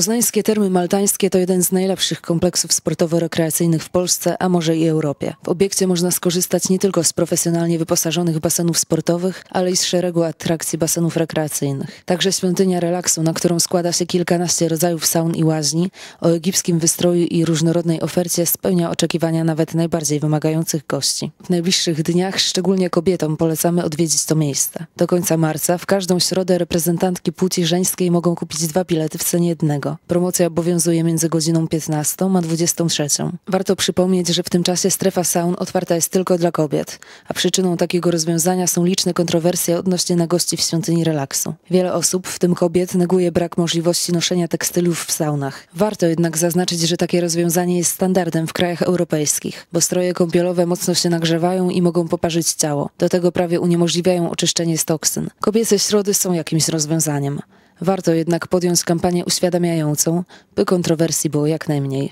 Poznańskie Termy Maltańskie to jeden z najlepszych kompleksów sportowo-rekreacyjnych w Polsce, a może i Europie. W obiekcie można skorzystać nie tylko z profesjonalnie wyposażonych basenów sportowych, ale i z szeregu atrakcji basenów rekreacyjnych. Także świątynia relaksu, na którą składa się kilkanaście rodzajów saun i łaźni, o egipskim wystroju i różnorodnej ofercie spełnia oczekiwania nawet najbardziej wymagających gości. W najbliższych dniach szczególnie kobietom polecamy odwiedzić to miejsce. Do końca marca w każdą środę reprezentantki płci żeńskiej mogą kupić dwa bilety w cenie jednego Promocja obowiązuje między godziną 15 a 23. Warto przypomnieć, że w tym czasie strefa saun otwarta jest tylko dla kobiet, a przyczyną takiego rozwiązania są liczne kontrowersje odnośnie nagości w świątyni relaksu. Wiele osób, w tym kobiet, neguje brak możliwości noszenia tekstylów w saunach. Warto jednak zaznaczyć, że takie rozwiązanie jest standardem w krajach europejskich, bo stroje kąpielowe mocno się nagrzewają i mogą poparzyć ciało. Do tego prawie uniemożliwiają oczyszczenie z toksyn. Kobiece środy są jakimś rozwiązaniem. Warto jednak podjąć kampanię uświadamiającą, by kontrowersji było jak najmniej.